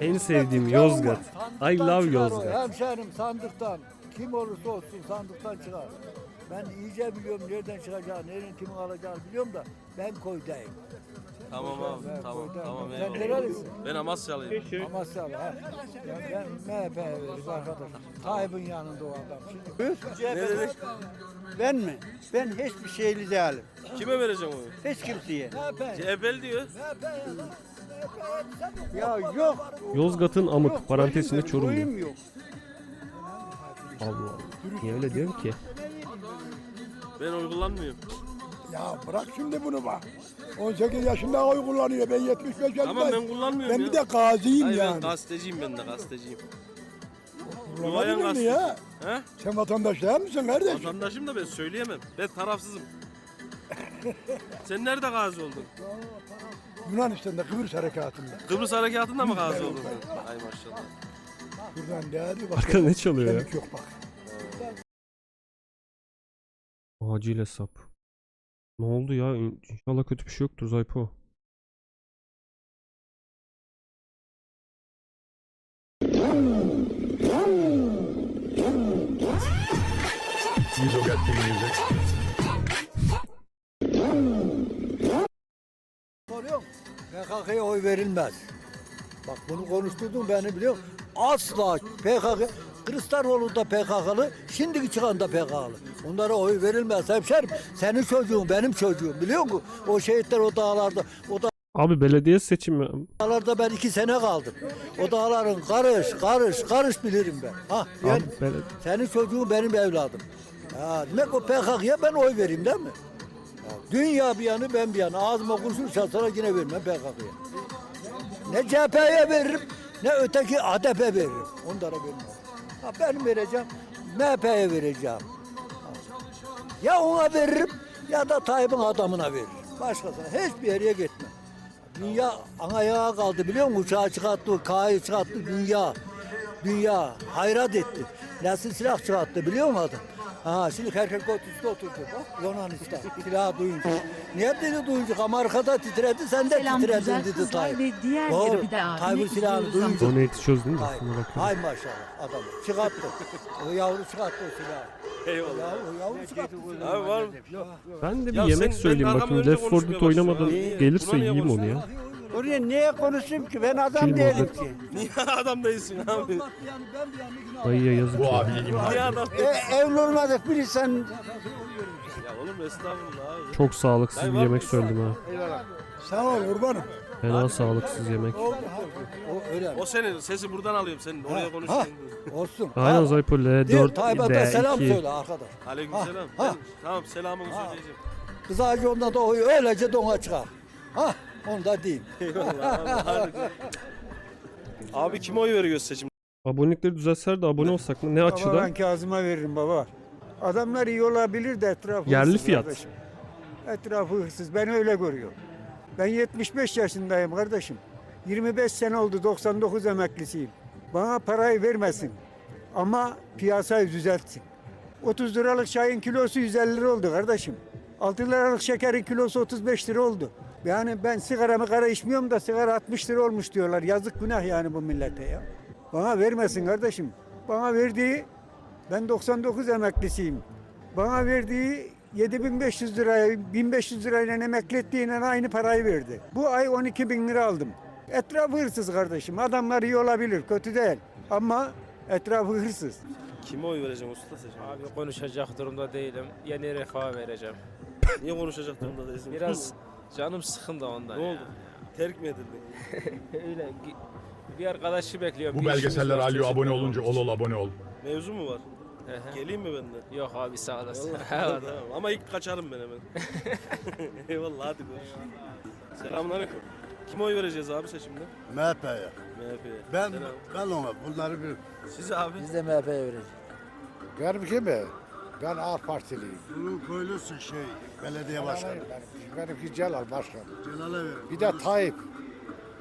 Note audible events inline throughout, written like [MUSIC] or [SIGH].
En sevdiğim Yozgat. I love Yozgat. Hemşerim sandıktan. Kim olursa olsun sandıktan çıkar. Ben iyice biliyorum nereden çıkacağını, nereden kimin alacağını biliyorum da ben koydayım. Tamam abi tamam tamam Sen eyvallah. nerelisin? Ben Amasyalıyım. Amasyalı ha. Ya ben MHP'ye veririz arkadaşım. Tayyip'in yanında o adam. Şimdi? Ben mi? Ben hiçbir şeyli değilim. Kime vereceğim oyu? Hiç kimseye. MHP. CHP'li diyor. Ya yok. Yozgat'ın amık yok, parantezinde Çorum diyor. yok. Allah Allah. Niye öyle diyorum ki? Ben oy kullanmıyorum. Ya bırak şimdi bunu bak. 18 yaşında oy kullanıyor. Ben 75 yaşındayım. Ama ben kullanmıyorum Ben ya. bir de gaziyim Hayır ben yani. gazeteciyim ben de gazeteciyim. Kullanabilir Duayen mi gazeteci. ya? He? Sen vatandaş değil misin kardeş? Vatandaşım da ben söyleyemem. Ben tarafsızım. [LAUGHS] Sen nerede gazi oldun? Yunanistan'da Kıbrıs harekatında. Kıbrıs Harekatı'nda mı gazi oldun? Ay maşallah. Buradan değerli Arka ne çalıyor ya? Kemik yok bak. Acil hesap. Ne oldu ya? İnşallah kötü bir şey yoktur Zaypo. Soruyorum. PKK'ya oy verilmez. Bak bunu konuşturdun beni biliyor musun? Asla PKK, Kılıçdaroğlu da PKK'lı, şimdiki çıkan da PKK'lı. Onlara oy verilmez hemşerim. Senin çocuğun, benim çocuğum biliyor musun? O şehitler o dağlarda, o Abi belediye seçimi dağlarda ben iki sene kaldım. O dağların karış, karış, karış bilirim ben. Ha, ben, Abi senin çocuğun benim evladım. Ya, demek o PKK'ya ben oy vereyim değil mi? Ya, dünya bir yanı ben bir yanı. Ağzıma kurşun çalsana yine vermem PKK'ya. Ne CHP'ye veririm ne öteki ADP veririm. Onlara vermem. Ha, ben vereceğim MHP'ye vereceğim. Ya ona veririm ya da Tayyip'in adamına veririm. Başkasına hiçbir yere gitmem. Dünya ayağa kaldı biliyor musun? Uçağı çıkarttı, K'yı çıkarttı dünya. Dünya hayrat etti. Nasıl silah çıkarttı biliyor musun adam? Ha şimdi herkes koltukta oturdu bak Yunanistan silahı duyunca. Niye dedi duyunca Amerika'da titredi sen de Selam titredin güzel dedi kızlar Tayyip. ve diğer Doğru. bir de Tayyip'in silahını duyunca. Donate'i çözdün mü? Hay, Şuna bakayım. hay maşallah adam çıkarttı. O yavru çıkarttı o silahı. Eyvallah. Ya, o yavru çıkarttı silahı. Abi var mı? Ben de bir Ya yemek sen- söyleyeyim ben bakayım. arkamı önce Left 4 Dead konuşmaya oynamadan başlıyorum. gelirse Buna niye yiyeyim onu ya. konuşuyorsun? Oraya neye konuşayım ki? Ben adam Şey değilim ki. Niye adam değilsin abi? Dayıya yazık ya. Niye adam E, değilsin? evli olmadık bir insan Ya oğlum estağfurullah abi. Çok sağlıksız bir yemek söyledim ha. Sağ ol kurbanım. Fena sağlıksız yemek. O öyle. O senin sesi buradan alıyorum senin oraya Ha, konuşuyorsun. olsun. Aynen Ha, Zaypo Diyor L4 Tayyip'e de selam D2. söyle arkadaş. Aleykümselam. Ha, ha. Ben- Tamam selamını söyleyeceğim. Kız ağacı onda da öylece dona çıkar. Ha onu da diyeyim. Eyvallah abi. harika. [LAUGHS] Abi kime oy veriyoruz seçim? Abonelikleri düzeltseler de abone olsak mı? Ne Baba açıdan? ben Kazım'a veririm baba. Adamlar iyi olabilir de etrafı Yerli hırsız fiyat. kardeşim. Etrafı hırsız. Ben öyle görüyorum. Ben 75 yaşındayım kardeşim. 25 sene oldu 99 emeklisiyim. Bana parayı vermesin. Ama piyasayı düzeltsin. 30 liralık çayın kilosu 150 lira oldu kardeşim. 6 liralık şekerin kilosu 35 lira oldu. Yani ben sigaramı kara içmiyorum da sigara 60 lira olmuş diyorlar. Yazık günah yani bu millete ya. Bana vermesin kardeşim. Bana verdiği ben 99 emeklisiyim. Bana verdiği 7500 liraya, 1500 lirayla emekli ettiğiyle aynı parayı verdi. Bu ay 12 bin lira aldım. Etrafı hırsız kardeşim. Adamlar iyi olabilir, kötü değil. Ama etrafı hırsız. Kime oy vereceğim usta seçim? Abi konuşacak durumda değilim. Yeni refah vereceğim. Niye konuşacak durumda değilsin? Biraz [LAUGHS] canım sıkın da ondan ne ya. oldu? Terk mi edildin? [LAUGHS] Öyle gi- bir arkadaşı bekliyorum. Bu bir işimiz belgeseller var, çocuklar abone olunca olmuş. ol ol abone ol. Mevzu mu var? Hı hı. Geleyim mi benden? Yok abi sağ olasın. [LAUGHS] Tamam. Ama ilk kaçarım ben hemen. [LAUGHS] Eyvallah hadi görüşürüz. Selamünaleyküm. Kime oy vereceğiz abi seçimde? MHP'ye. MHP'ye. Ben Selam. ben ona bunları bir Siz abi. Biz de MHP'ye vereceğiz. Benim kimi? Ben AK Partiliyim. bunu koyulursun şey belediye başkanı. Benim- Benimki Celal Başkan. Celal'e verin. Bir de Tayyip.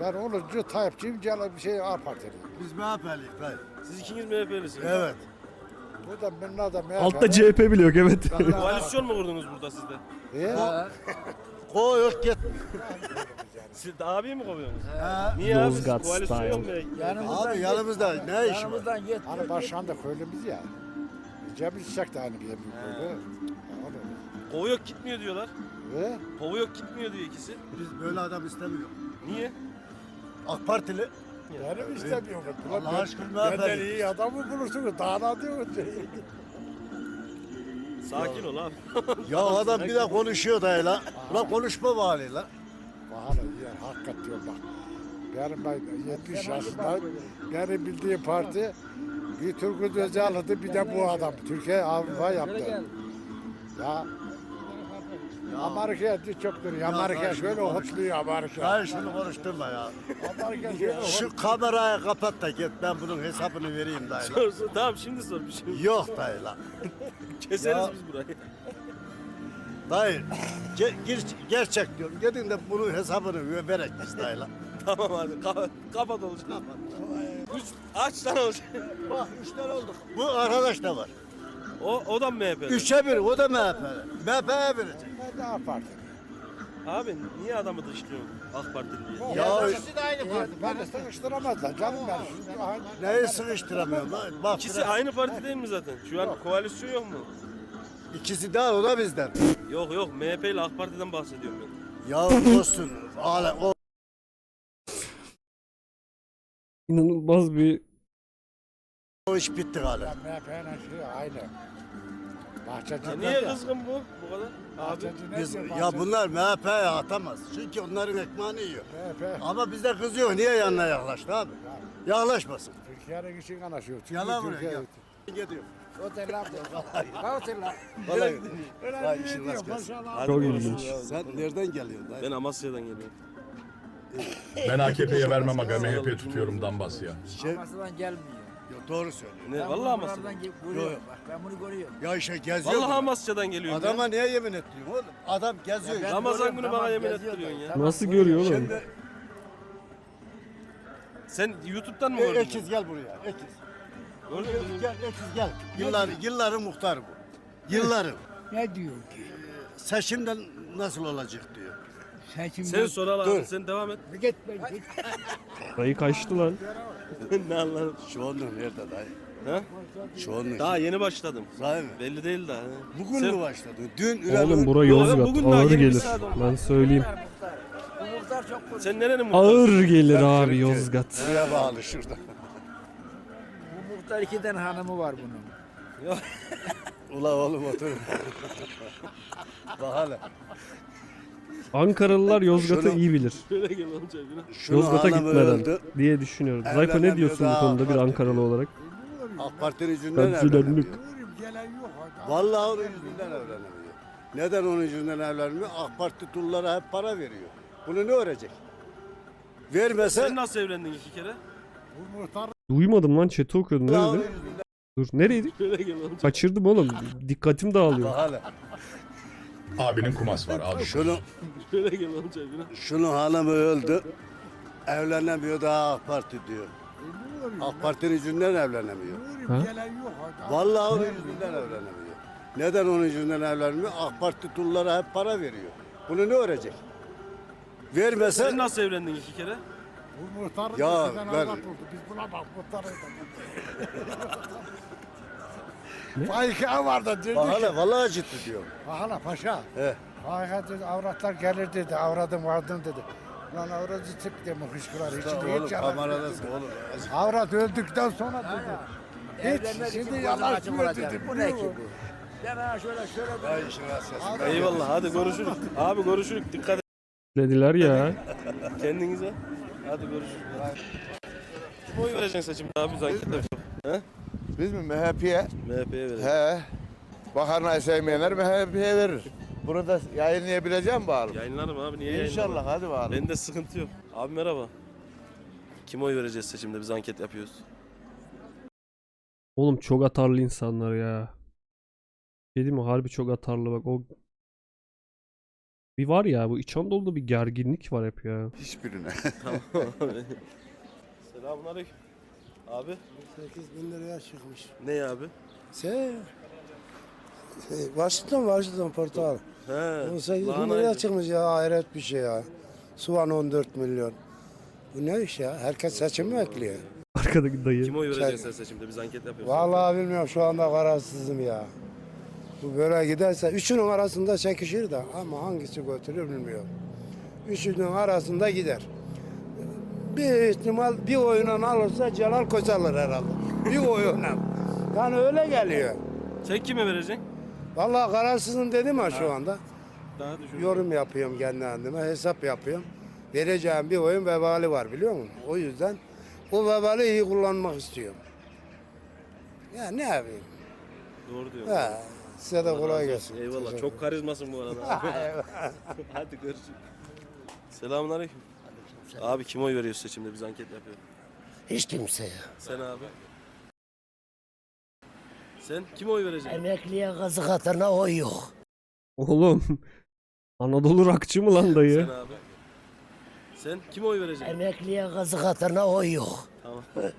Ben 10. Tayyipçiyim, Celal bir şey AK Partiliyim. Biz MHP'liyiz dayı. Siz ikiniz MHP'lisiniz. Evet. Bu da benim adam MHP. Altta CHP bile yok evet. Koalisyon mu kurdunuz burada sizde? E? Koy yok git. Siz de abiyi mi kovuyorsunuz? Ha, Niye abi? Siz Yozgat koalisyon style. yok mu? abi yanımızda ne iş var? Hani başkan da köylümüz ya. Cemil Çiçek de hani bir büyük köylü. Kovu yok gitmiyor diyorlar. Ve Kovu yok gitmiyor diyor ikisi. Biz böyle adam istemiyoruz. Niye? AK Partili. benim istemiyorum. Allah aşkına Benden efendim. iyi adamı bulursunuz. Daha ne diyorsun? Sakin ol abi. [LAUGHS] Ya adam bir de konuşuyor da la. Ulan konuşma bari la. Bahane yer hakikat diyorum bak. Benim ben 70 yaşındayım. Benim bildiğim parti bir Turgut Özal'dı bir de bu adam. Türkiye Avrupa yaptı. Ya Amerika'ya çok duruyor. Amerika şöyle hotluyor Amerika. Hayır şunu konuşturma ya. Amerika şöyle. Şu kamerayı kapat da git ben bunun hesabını vereyim dayı. Sor, sor. Tamam şimdi sor bir şey. Yok dayı la. [LAUGHS] Keseriz Ya. biz burayı. Dayı ge- gir- gerçek diyorum. Gidin de bunun hesabını verek biz dayı la. [LAUGHS] tamam hadi kapat, kapat olacak. Üç, aç lan olacak. [LAUGHS] Bak üç tane olduk. Bu arkadaş da var. O, o da mı MHP'li? Üçe bir o da MHP'li. MHP'ye verecek. Daha parti. Abi niye adamı dışlıyorsun AK Partili diye? Ya İkisi de aynı parti. Beni sıkıştıramazlar canım ben. Neyi sıkıştıramıyorum lan? Bak İkisi biraz- aynı parti değil mi zaten? Şu an koalisyon yok mu? ikisi daha o da bizden. Yok yok MHP ile AK Parti'den bahsediyorum ben. Ya olsun. Ale, o İnanılmaz bir O iş bitti galiba. Şey aynı. Bahçeci niye kızgın bu bu kadar? Abi Biz, ya bunlar MHP'ye atamaz. Çünkü onların ekmeğini yiyor. MHP. Ama bizde kızıyor. Niye yanına yaklaştı abi? Yaklaşmasın. Türkiye'nin için anlaşıyor. Yalan Türkiye- gel. Gidiyor. [LAUGHS] Vallahi. Vay işin rast gelsin. maşallah. Hadi çok ilginç. Sen nereden geliyorsun? Ben Amasya'dan geliyorum. Ben AKP'ye vermem aga MHP tutuyorum Dambasya. Şey, Amasya'dan gelmiyor. Yo, doğru söylüyor. Ne Ben vallahi Amasya'dan. buralardan ge- Yok, görüyorum yok. bak ben bunu görüyorum. Ya işte geziyor. Vallahi bu. Amasya'dan geliyorum. Adama ya. niye yemin ettiriyorsun oğlum? Adam geziyor. Ya ben Ramazan günü bana yemin geziyor ettiriyorsun da. ya. Tamam, nasıl görüyor oğlum? Şimdi Sen YouTube'dan mı e, gördün? ekiz gel buraya. Ekiz. Gördün mü? Gel ekiz gel. Yıllar, yılların muhtarı bu. Yılların. Ne diyor ki? Seçimden nasıl olacak diyor. Sen sor Dur. abi. Sen devam et. git ben git. Dayı kaçtı lan. ne anladın? Şu onun nerede dayı? Ha? Şu onun. Daha yeni başladım. Sahi mi? Belli değil daha. ha. Bugün Sen- mü başladı? Dün Oğlum bura Yozgat. bugün daha Ağır yeni bir gelir. saat oldu. Ben söyleyeyim. Sen nerenin muhtarı? Ağır gelir Ben abi. Yozgat. Buraya bağlı şurada. Bu muhtar iki tane hanımı var bunun. Ula oğlum otur. Bak hele. Ankaralılar Yozgat'ı iyi bilir. [LAUGHS] Şöyle gel amca biraz. Şunu Yozgat'a gitmeden öldü. diye düşünüyorum. Zayko ne diyorsun bu konuda bir Ankaralı olarak? AK Parti'nin yüzünden evlenemiyor. Vallahi onun yüzünden evlenemiyor. Neden onun yüzünden evlenmiyor? AK Parti tullara hep para veriyor. Bunu ne öğrenecek? Vermese Sen nasıl evlendin iki kere? Duymadım lan chat'i okuyordum. Ne Allah onun dedin? yüzünden. Dur nereydi? Şöyle gel amca. Kaçırdım oğlum. Dikkatim dağılıyor. Bak hele. Abinin kumas var. Abi. Şunu, Şöyle gel amca biraz. şunu hanımı öldü. Evlenemiyor daha AK Parti diyor. AK Parti'nin yüzünden evlenemiyor. Vallahi onun yüzünden evlenemiyor. Neden onun yüzünden evlenmiyor? AK Parti tullara hep para veriyor. Bunu ne öğrenecek? Vermese Sen nasıl evlendin iki kere? Bu muhtarın Ya, ikiden ben- oldu. Biz buna bak muhtarı da. [LAUGHS] Faika vardı dedi bak ki. vallahi ciddi diyor. Hala paşa. He. Faika dedi avratlar gelir dedi. Avradım vardım dedi. Lan avradı tık deme hışkırar. Oğlum hiç yalan. kameradasın oğlum. Avrat öldükten sonra dedi. Hiç şimdi yanaşmıyor olacak. dedi. Bu ne ki bu? Ay işin rastlasın. Eyvallah hadi görüşürüz. Abi görüşürüz. Dikkat et Dediler ya. kendinize. Hadi görüşürüz. Kim oy vereceksin seçimde abi biz anket yapalım. Biz mi MHP'ye? MHP'ye verelim. He. Makarnayı sevmeyenler MHP'ye verir. Bunu da yayınlayabileceğim bağlı. Yayınlarım abi niye İnşallah yayınlamam? hadi bağlı. Bende sıkıntı yok. Abi merhaba. Kim oy vereceğiz seçimde biz anket yapıyoruz. Oğlum çok atarlı insanlar ya. Değil mi? Harbi çok atarlı bak o bir var ya bu İç Anadolu'da bir gerginlik var hep ya. Hiçbirine. [LAUGHS] Tamam. Selamünaleyküm. Abi 8 bin liraya çıkmış. ne abi? Şey, Washington, Washington portal. He. 18 bin liraya çıkmış ya hayret bir şey ya. Soğan 14 milyon. Bu ne iş ya? Herkes seçim mi bekliyor? Arkadaki dayı. Kim oy vereceksin sen seçimde? Biz anket yapıyoruz. Vallahi bilmiyorum şu anda kararsızım ya. Bu böyle giderse üçünün arasında çekişir de ama hangisi götürür bilmiyorum. Üçünün arasında gider. Bir ihtimal bir oyuna alırsa Celal Koçalır herhalde. Bir oyuna. Yani öyle geliyor. Sen kime vereceksin? Vallahi kararsızım dedim ha şu anda. Daha düşün. Yorum yapıyorum kendi kendime, hesap yapıyorum. Vereceğim bir oyun vebali var biliyor musun? O yüzden o vebali iyi kullanmak istiyorum. Ya ne yapayım? Doğru diyorsun. Ha, size de kolay gelsin. Eyvallah. Çok karizmasın bu arada. [LAUGHS] Hadi görüşürüz. Selamünaleyküm. Abi kim oy veriyor seçimde? Biz anket yapıyoruz. Hiç kimseye. Sen abi. Sen kim oy vereceksin? Emekliye kazık atana oy yok. Oğlum. Anadolu rakçı mı lan dayı? Sen abi. Sen kim oy vereceksin? Emekliye kazık atana oy yok. Tamam. [LAUGHS]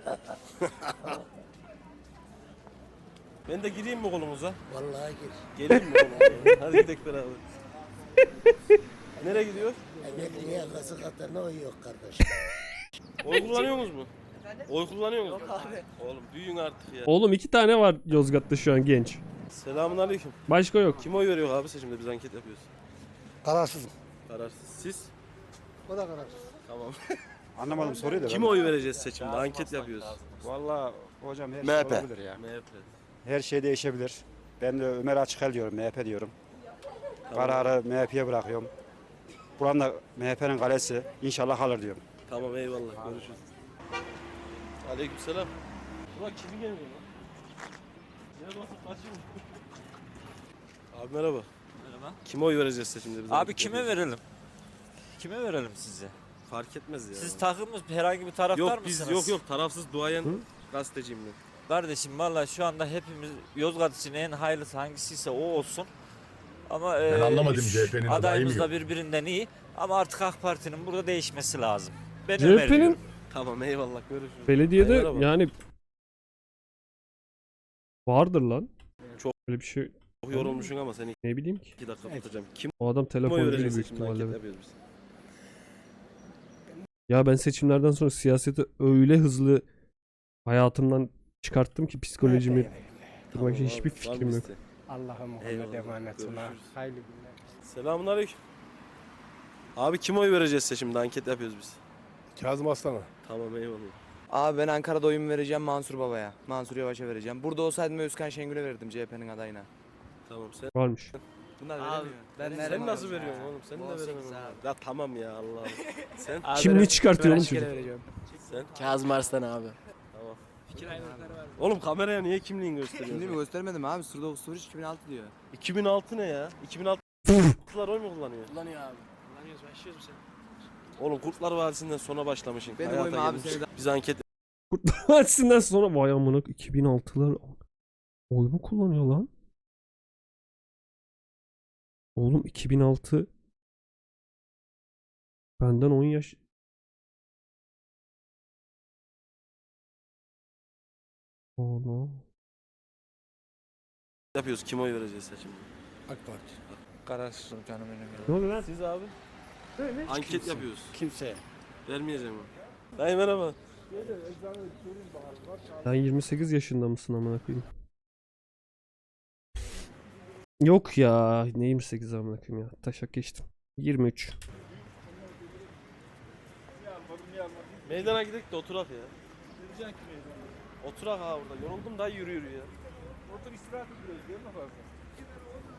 ben de gireyim mi kolumuza? Vallahi gir. Geleyim mi kolumuza? Hadi gidelim beraber. Nereye gidiyor? Emekliye kazık atana oy yok kardeşim. [LAUGHS] Oy kullanıyor musunuz mu? Oy kullanıyor musunuz? Yok abi. Oğlum büyüyün artık ya. Oğlum iki tane var Yozgat'ta şu an genç. Selamünaleyküm. Başka yok. Kim oy veriyor abi seçimde? Biz anket yapıyoruz. Kararsızım. Kararsız. Siz? O da kararsız. Tamam. [LAUGHS] Anlamadım soruyu da. Kime oy vereceğiz seçimde? Anket yapıyoruz. Valla hocam her MHP. şey olabilir ya. MHP. Her şey değişebilir. Ben de Ömer Açıkel diyorum, MHP diyorum. Kararı MHP'ye bırakıyorum. Buranın da MHP'nin kalesi inşallah kalır diyorum. Tamam eyvallah. Görüşürüz. Aleykümselam. Ulan kimi geliyor lan? Nerede olsa kaçayım. Abi merhaba. Merhaba. Kime oy vereceğiz seçimde? Biz Abi kime verelim? Kime verelim size? Fark etmez ya. Siz takımız herhangi bir taraftar yok biz mısınız? yok yok tarafsız duayen gazeteciyim ben. Kardeşim valla şu anda hepimiz Yozgat için en hayırlısı hangisiyse o olsun. Ama Ben e, anlamadım CHP'nin adayı mı adayımız da birbirinden iyi. Ama artık AK Parti'nin burada değişmesi lazım. Ben CHP'nin. Tamam eyvallah görüşürüz. belediyede Ay, merhaba. yani vardır lan. Çok- Öyle bir şey Çok yorulmuşsun ama seni ne bileyim ki. iki dakika tutacağım. Kim O adam oy telefoncu büyük seçimde anket ihtimalle. yapıyoruz biz. Ya ben seçimlerden sonra siyaseti öyle hızlı hayatımdan çıkarttım ki psikolojimi. Bak abi, hiçbir var mı fikrim yok. isteğin? Allah'a Eyvallah, emanet ola. görüşürüz. Hayırlı günler. Selamünaleyküm. Abi kim oy vereceğiz seçimde? Anket yapıyoruz biz. Kazım Aslan'a. Tamam eyvallah. Abi ben Ankara'da oyun vereceğim Mansur Baba'ya. Mansur Yavaş'a vereceğim. Burada olsaydım Özkan Şengül'e verirdim CHP'nin adayına. Tamam sen. Varmış. Bunlar Abi, veremiyor. Ben Sen nasıl veriyorsun oğlum? Sen de veremem. Ya tamam ya Allah. Sen Şimdi çıkartıyor oğlum çocuk. sen Kazım Arslan abi. Tamam. Oğlum kameraya niye kimliğini gösteriyorsun? Şimdi mi göstermedim abi? Surda 03 2006 diyor. 2006 ne ya? 2006'lar oy mu kullanıyor? Kullanıyor abi. Kullanıyoruz başlıyoruz sen. Oğlum Kurtlar Vadisi'nden sonra başlamışsın. Benim Hayata oyum abi gelmiş. seni de- Biz anket Hadisinden sonra vay amına 2006'lar oy mu kullanıyor lan? Oğlum 2006 benden 10 yaş Oğlum. yapıyoruz. Kim oy vereceğiz seçimde? AK Parti. Kararsızım canım benim. Ne oluyor lan? Siz abi? Anket yapıyoruz. Kimseye. Vermeyeceğim ben. Dayı merhaba. Sen 28 yaşında mısın amına koyayım? Yok ya. Ne 28 amına koyayım ya. Taşak geçtim. 23. Meydana gidelim de oturak ya. Oturak ha burada. Yoruldum da yürü yürü ya. Otur istirahat ediyoruz değil mi fazla?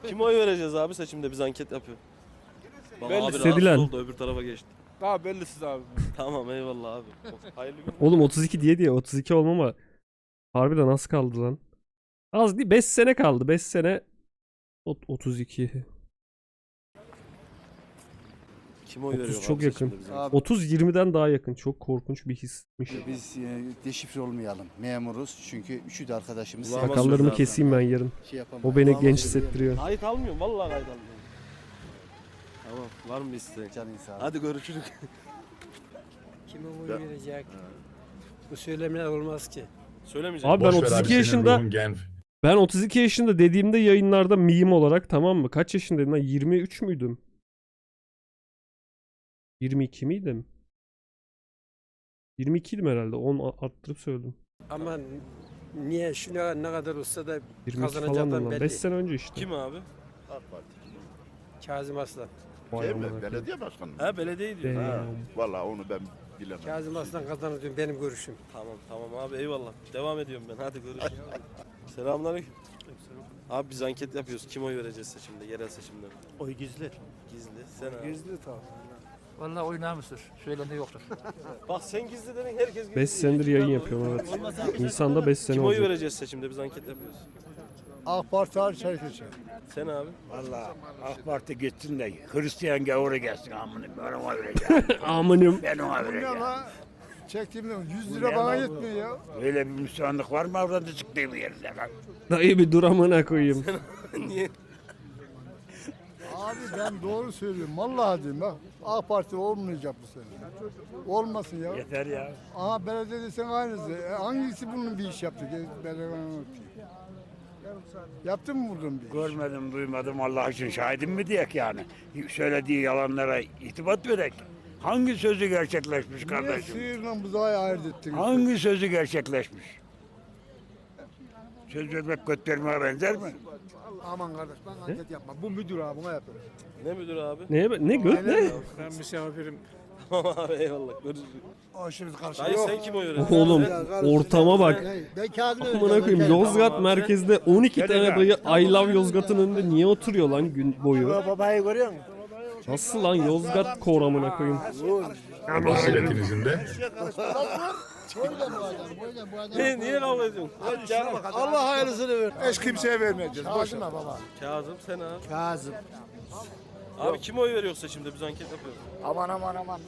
Kim oy vereceğiz abi seçimde biz anket yapıyor. Belli. abi rahatsız oldu öbür tarafa geçti. Daha bellisiz abi. [LAUGHS] Tamam eyvallah abi. Hayırlı günler. Oğlum 32 diye diye 32 olma ama harbiden az kaldı lan. Az değil 5 sene kaldı. 5 sene Ot- 32. Kim oy 30 veriyor çok abi yakın. seçimde Abi 30 20'den daha yakın. Çok korkunç bir hismiş. Biz e, deşifre olmayalım. Memuruz çünkü üçü de arkadaşımız. Ulan- Sakallarımı keseyim ben yarın. Şey. O beni genç hissettiriyor. Kayıt almıyorum vallahi kayıt almıyorum. Tamam var mı bir isteğin? Canın sağ ol. Hadi görüşürüz. Kime oy verecek? Bu söylemler olmaz ki. Söylemeyeceğim. Abi ben Boş ver 32 senin yaşında ruhun ben 32 yaşında dediğimde yayınlarda meme olarak tamam mı? Kaç yaşındaydım ben? 23 müydüm? 22 miydim? 22 idim herhalde. 10 a- arttırıp söyledim. Ama niye şu ne, ne kadar olsa da 22 Kazanacaklar falan lan. belli. 5 sene önce işte. Kim abi? Kazım Aslan. Vay amına koyayım. Belediye başkanı. Ha belediye diyor. Ha. Vallahi onu ben bilemem. Kazım Aslan kazanır diyorum benim görüşüm. Tamam tamam abi eyvallah. Devam ediyorum ben. Hadi görüşürüz. Selamünaleyküm. Abi biz anket yapıyoruz. Kim oy vereceğiz seçimde, yerel seçimde? Oy gizli. Gizli. Sen abi. Gizli tabii. Vallahi oynamızdır. Söylende yoktur. Bak sen gizli dedin herkes gizli. 5 senedir yayın yapıyorum evet. Nisan'da 5 sene Kim oy olacak. vereceğiz seçimde? Biz anket yapıyoruz. AK Parti hariç herkese. Sen abi. Valla AK Parti gitsin de Hristiyan gavuru gelsin amına ben ona vereceğim. [LAUGHS] Amınım. ben ona vereceğim. Çektiğimde 100 Bu lira bana yetmiyor ya. Öyle bir Müslümanlık var mı orada çıktığım yerde lan? Dayı bir dur amına koyayım. Niye? Abi ben doğru söylüyorum. Vallahi diyorum bak. AK Parti olmayacak bu sene. Olmasın ya. Yeter ya. Aha belediye desen aynısı. E, hangisi bunun bir iş yaptı? Gel, Belediye anlatayım. Yaptın mı bunun bir iş? Görmedim, duymadım Allah için şahidim mi diyek yani. Söylediği yalanlara itibat verek. Hangi sözü gerçekleşmiş Niye kardeşim? sıyırla buzağı ayırt ettiniz? Hangi sözü gerçekleşmiş? Söz vermek götürmeye benzer mi? Aman kardeş ben anket yapma. Bu müdür abi buna yapıyor. Ne müdür abi? Ne ne göt ne? Ben misafirim. Tamam abi eyvallah. Görüşürüz. Aşırı karşı. Dayı sen kim oy vereceksin? Oğlum ortama bak. Ben kağıdını Amına koyayım Yozgat merkezde 12 Gel tane dayı I love Yozgat'ın önünde niye oturuyor lan gün boyu? Babayı görüyor musun? Nasıl lan Yozgat kor amına koyayım? Basiretinizin de Niye, niye kavga ediyorsun? Allah hayırlısını ver. Eş kimseye vermeyeceğiz. Boşuna baba. Kazım sen abi. Kazım. Abi kim oy veriyor seçimde? Biz anket yapıyoruz. Aman aman aman.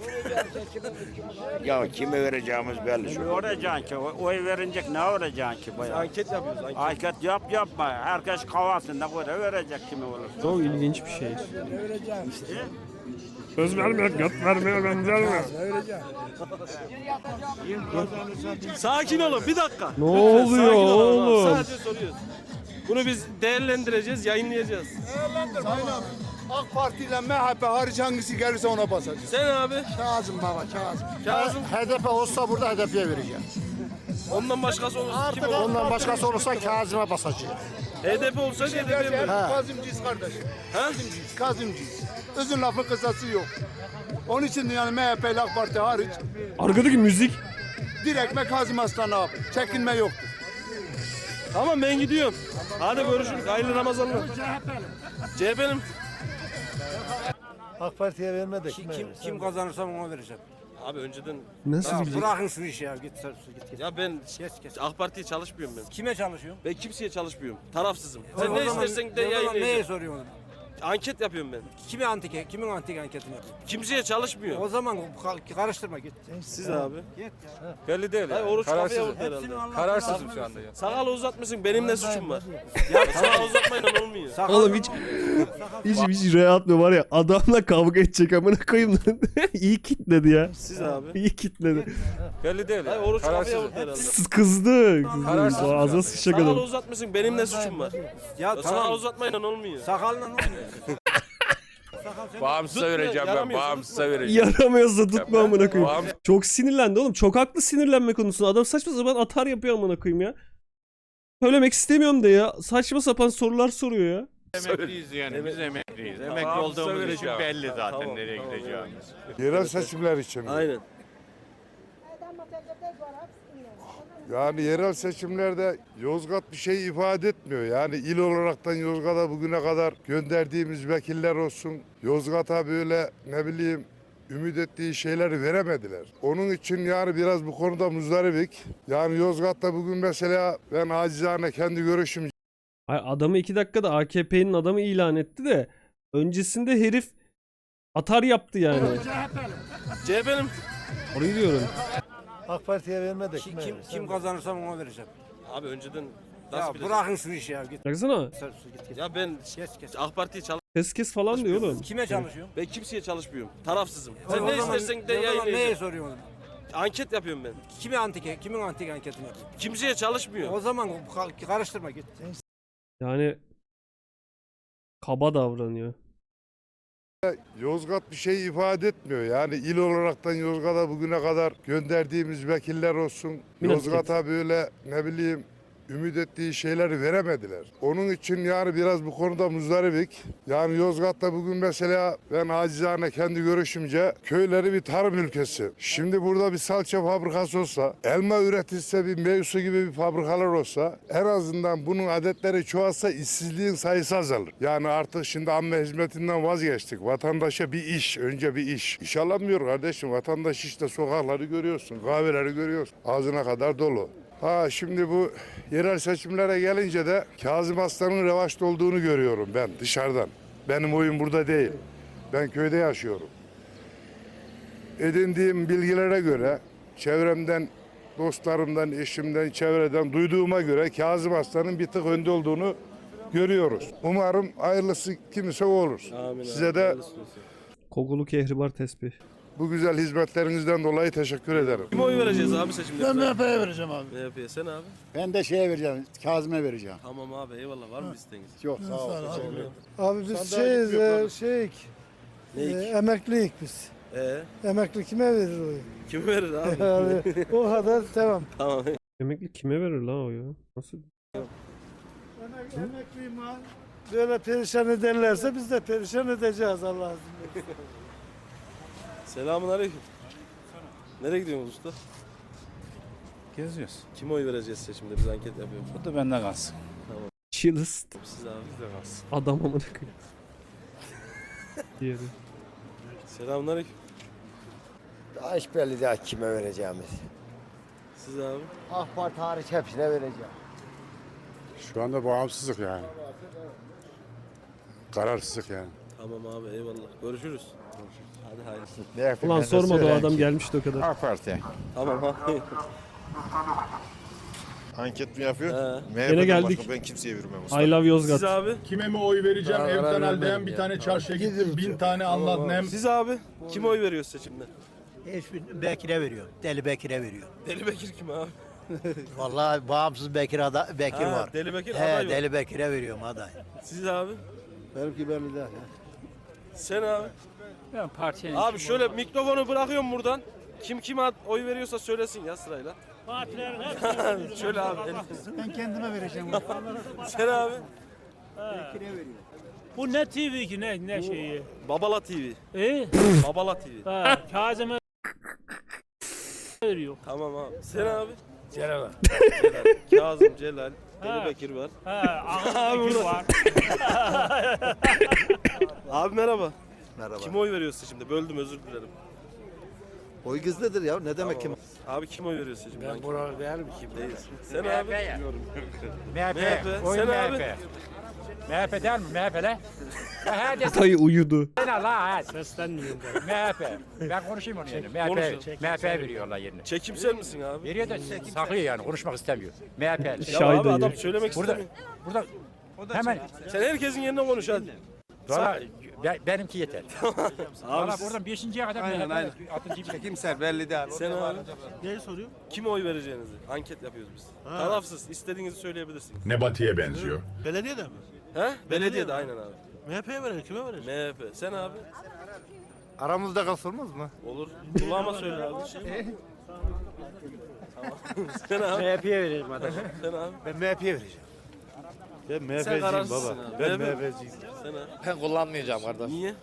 Ya kime vereceğimiz belli. Ne olacaksın ki? Oy verince ne olacaksın ki? Biz anket yapıyoruz. Anket. Hareket yap yapma. Herkes kafasında göre verecek kime olur. Çok ilginç bir şey. Söz vermiyor, göt vermiyor, benzer mi? Sakin olun bir dakika. Ne oluyor sakin olun abi. oğlum? Sadece soruyoruz. Bunu biz değerlendireceğiz, yayınlayacağız. AK Parti ile MHP hariç hangisi gelirse ona basacağız. Sen abi, Kazım baba Kazım. Kazım. HDP olsa burada HDP'ye vereceğim. ondan başkası olursa kim olur? Ondan başkası olursa Kazım'a basacağım. HDP olsaydı HDP'ye verirdim. Kazımcıyız kardeşim. Kazımcıyız. Kazımcıyız. Uzun lafın kısası yok. Onun için yani MHP ile AK Parti hariç Arkadaki müzik. direkt Kazım Aslan abi. Çekinme yoktur. Tamam ben gidiyorum. Hadi görüşürüz. Hayırlı Ramazanlar. CHP'nin AK Parti'ye vermedik. Kim, kim kazanırsa ona vereceğim. Abi önceden Nasıl Ya bilecek? bırakın şu işi ya git sen git git. ya ben Geç geç. AK Parti'ye çalışmıyorum ben. Kime çalışıyorsun? Ben kimseye çalışmıyorum. Tarafsızım. Sen O ne zaman- istersen de o zaman Neye yayınlayacağım. soruyorsun? Anket yapıyorum ben. Kimi antik, kimin antik anketini yapıyorsun? Kimseye çalışmıyor. O zaman ka- karıştırma git. Siz abi. Belli değil Hayır oruç kafaya vurdu herhalde. Kararsızım şu anda ya. Sakalı uzatmışsın benim ne suçum var? [LAUGHS] ya sakal uzatmayla olmuyor. Oğlum hiç hiç hiç rahatmıyor var ya adamla kavga edecek amına koyayım lan. [LAUGHS] İyi kitledi ya. Siz abi. İyi kitledi. Belli değil Hayır ya. oruç kafaya Kararsızım. vurdu herhalde. Kız- Kızdı. Kızdı. Ağzına sıçacak Sakalı adam. uzatmışsın benim ne suçum var? Ya Ya sakal tamam. uzatmayla olmuyor. Sakalına ne oluyor? Bağımsıza vereceğim ben. Bağımsıza vereceğim. Yaramıyorsa tutma amına koyayım. Bağım- Çok sinirlendi oğlum. Çok haklı sinirlenme konusunda. Adam saçma sapan atar yapıyor amına koyayım ya. Söylemek istemiyorum de ya. Saçma sapan sorular soruyor ya. Emekliyiz yani. Biz emekliyiz. Emekli Bağımsıza olduğumuz için belli zaten Tamam, nereye tamam, gideceğimiz. Yerel seçimler için. Aynen. Yani yerel seçimlerde Yozgat bir şey ifade etmiyor. Yani il olaraktan Yozgat'a bugüne kadar gönderdiğimiz vekiller olsun. Yozgat'a böyle ne bileyim ümit ettiği şeyleri veremediler. Onun için yani biraz bu konuda muzdaribik. Yani Yozgat'ta bugün mesela ben acizane kendi görüşüm Ay adamı iki dakikada AKP'nin adamı ilan etti de öncesinde herif atar yaptı yani. CHP'nin Orayı diyorum. AK Parti'ye vermedik. Kim, kim, kim kazanırsa ona vereceğim. abi önceden Ya bırakın şu işi ya git. Baksana. Sen git git. Ya ben Geç geç. AK Parti'ye çalış Kes kes falan diyor oğlum. Kime çalışıyorsun? ben kimseye çalışmıyorum. Tarafsızım. Sen O ne zaman- istersen de o zaman Neye yayınlayacağım. soruyorsun? Anket yapıyorum ben. Kimi antik, kimin antik anketini yapıyorsun? Kimseye çalışmıyor. O zaman ka- karıştırma git. Yani kaba davranıyor. Yozgat bir şey ifade etmiyor. Yani il olaraktan Yozgat'a bugüne kadar gönderdiğimiz vekiller olsun. Yozgat'a böyle ne bileyim ümit ettiği şeyleri veremediler. Onun için yani biraz bu konuda muzdaribik. Yani Yozgat'ta bugün mesela ben acizane kendi görüşümce köyleri bir tarım ülkesi. Şimdi burada bir salça fabrikası olsa, elma üretilse bir mevsu gibi bir fabrikalar olsa en azından bunun adetleri çoğalsa işsizliğin sayısı azalır. Yani artık şimdi amme hizmetinden vazgeçtik. Vatandaşa bir iş, önce bir iş. İş alamıyor kardeşim. Vatandaş işte sokakları görüyorsun, kahveleri görüyorsun. Ağzına kadar dolu. Ha şimdi bu yerel seçimlere gelince de Kazım Aslan'ın revaçta olduğunu görüyorum ben dışarıdan. Benim oyun burada değil. Ben köyde yaşıyorum. Edindiğim bilgilere göre çevremden, dostlarımdan, eşimden, çevreden duyduğuma göre Kazım Aslan'ın bir tık önde olduğunu görüyoruz. Umarım hayırlısı kimse olur. Amin Size abi, de. Kogulu kehribar tesbih. Bu güzel hizmetlerinizden dolayı teşekkür ederim. Kime oy vereceğiz abi seçimde? Ben MHP'ye vereceğim abi. MHP'ye sen abi. Ben de şeye vereceğim, Kazım'a vereceğim. Tamam abi eyvallah var mı isteğiniz? Yok sağ ol. teşekkür ederim. Abi biz Sandalye şeyiz, e, lan. şeyik, Ne? e, emekliyik biz. Ee, Emekli kime verir oyu? kim verir abi? [LAUGHS] Yani o kadar tamam. tamam. Emekli kime verir la o ya? Nasıl? Emekliyim ha. Böyle perişan ederlerse biz de perişan edeceğiz Allah izin verirse. [LAUGHS] Selamun aleyküm. Nereye gidiyorsunuz usta? Geziyoruz. Kime oy vereceğiz seçimde? Biz anket yapıyoruz. Bu da benden kalsın. Chillest. Siz abi. Biz de kalsın. Adam amına koyayım. [LAUGHS] Diğeri. Selamun aleyküm. Daha hiç belli değil kime vereceğimiz. Siz abi. AK Parti hariç hepsine vereceğim. Şu anda bağımsızlık yani. Kararsızlık yani. Tamam abi eyvallah. Görüşürüz. Hadi hayırlısı. Ulan sormadı o adam gelmişti o kadar. AK Parti. Tamam abi. Anket mi yapıyor? He. Gene geldik. ben kimseye vermem. I love Siz Yozgat. abi. Kime mi oy vereceğim? Evden karar aldayan vermedim bir ya. tane çarşıya gittim. Bin tane anladım. Siz abi. Kime oy veriyoruz seçimde? Hiçbir Bekir'e veriyor. Deli Bekir'e veriyor. Deli Bekir kim abi? [LAUGHS] Vallahi bağımsız Bekir ada, Bekir Ha, var. Deli Bekir aday He, var. Deli Bekir'e veriyorum aday. Siz abi. Benimki belli değil. Sen abi. Ben partiye Abi şöyle mikrofonu bırakıyorum buradan. Kim kime oy veriyorsa söylesin ya sırayla. [LAUGHS] şöyle abi. Ben kendime vereceğim. [LAUGHS] Sen abi. Bu ne TV ki ne ne şeyi? Babala TV. E? Babala TV. Ha, Kazım'a veriyor. Tamam abi. Sen abi. Celal. Kazım, Celal, Deli. Bekir var. Ha, [LAUGHS] ağzında var. Abi merhaba. Merhaba. Kime oy veriyorsun şimdi? Böldüm özür dilerim. Oy gizlidir ya. Ne demek Tamam. Abi kim oy veriyorsun şimdi? Ben Buralı değilim ki. Değilsin. Sen abi. MHP. MHP. Oyun Sen abi. MHP. MHP değil mi? MHP'le. Hadi Dayı uyudu. sen la hadi. Seslenmiyorum ben. MHP. Ben konuşayım onu. MHP, Konuşun. MHP veriyorlar yerine. Çekimsel misin abi? Veriyor da saklıyor yani konuşmak istemiyor. MHP. Ya abi adam söylemek Burada, istemiyor. burada hemen Sen herkesin yerine konuş hadi. Valla be- benimki yeter. [LAUGHS] Abi Valla siz- buradan beşinciye kadar aynen, aynen. altıncıyı bile. Kimser belli değil. sen abi. Neyi soruyor? Kime oy vereceğinizi anket yapıyoruz biz. Tarafsız istediğinizi söyleyebilirsiniz. Nebati'ye benziyor. Belediyede mi? He? Belediyede aynen abi. MHP'ye verir kime verir? MHP. Sen abi? Aramızda kalsılmaz mı? Olur. Kulağıma söyle abi. Şey. [LAUGHS] tamam. Sen abi? MHP'ye vereceğim aday. Sen abi? Ben MHP'ye vereceğim. Ben Sen kararsızsın abi. Ben MHP. MHP'ciyim. Sen abi? Ben kullanmayacağım kardeş. Niye?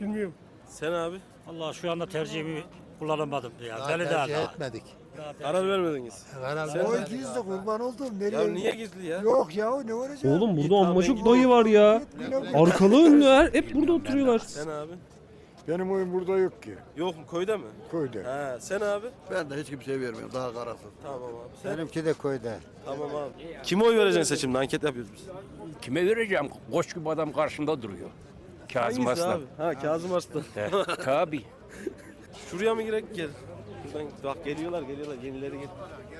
Bilmiyorum. Sen abi? Allah şu anda tercihimi kullanamadım ya. Beni de etmedik. Karar vermediniz. Sen Oy gizli kurban oldum. Nereye? Ya niye gizli ya? Yok ya ne olacak? Oğlum burada ben çok gidiyorum. dayı var ya. Arkalı önlü her hep burada oturuyorlar. Sen abi? Benim oyun burada yok ki. Yok mu? Köyde mi? Köyde. He. Sen abi? Ben de hiç kimseye vermiyorum. Daha kararsız. Tamam abi. Sen? Benimki de köyde. Tamam abi. Kime oy vereceksin seçimde? Anket yapıyoruz biz. Kime vereceğim? Koç gibi adam karşımda duruyor. Kazım Hangisi Aslan. abi? Ha Kazım Arslan. Tabii. Şuraya mı girek gel. Şuradan bak geliyorlar geliyorlar yenileri gel.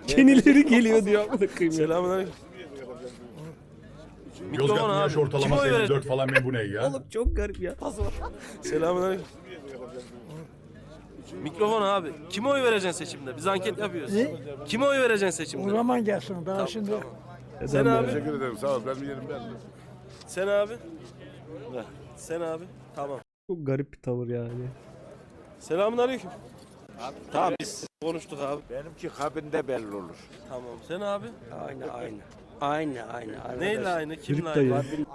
Kenileri geliyor diyor. Selamünaleyküm. Mikrofon Yozgat'ın abi. yaş Kime ortalaması oy 54 vereceksin? falan ne bu ne ya? Oğlum çok garip ya. Selamünaleyküm. Mikrofon abi. Kime oy vereceksin seçimde? Biz anket yapıyoruz. Kime oy vereceksin seçimde? Zaman gelsin. Daha Tamam, şimdi tamam. Sen abi. Teşekkür ederim. Sağ ol. Ben yerim ben. Sen abi. Sen abi. Tamam. Çok garip bir tavır yani. Selamünaleyküm. Tamam biz konuştuk abi. Benimki kabinde belli olur. Tamam. Sen abi? Aynı aynı. Aynı aynı. Neyle aynı? Kimle Grip dayı. aynı?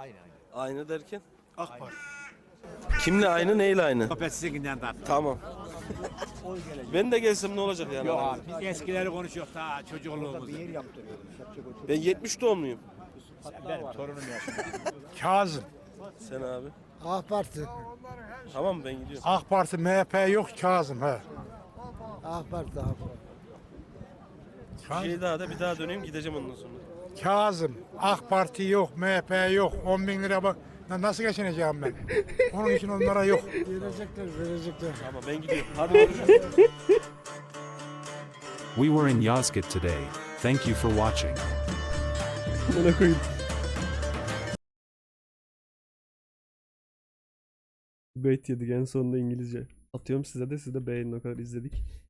Aynı derken? AK Parti. Kimle aynı, neyle aynı? Sizinkinden de Tamam. ben de gelsem ne olacak yani? aranızda? Biz eskileri konuşuyoruz daha çocukluğumuzda. Ben 70 doğumluyum. Benim torunum yaşında. Kazım. Sen abi. AK Parti. Tamam ben gidiyorum. AK Parti MHP yok Kazım he. AK Parti AK Parti. Bir şey daha da bir daha döneyim gideceğim ondan sonra. Kazım. AK Parti yok, MHP yok. 10 bin lira bak. Nasıl geçineceğim ben? Onun için onlara yok. Verecekler, verecekler. Tamam ben gidiyorum. Hadi görüşürüz. We were in Yazgat today. Thank you for watching. Bana koyayım. Yedik en sonunda İngilizce. Atıyorum size de siz de beğenin o kadar izledik.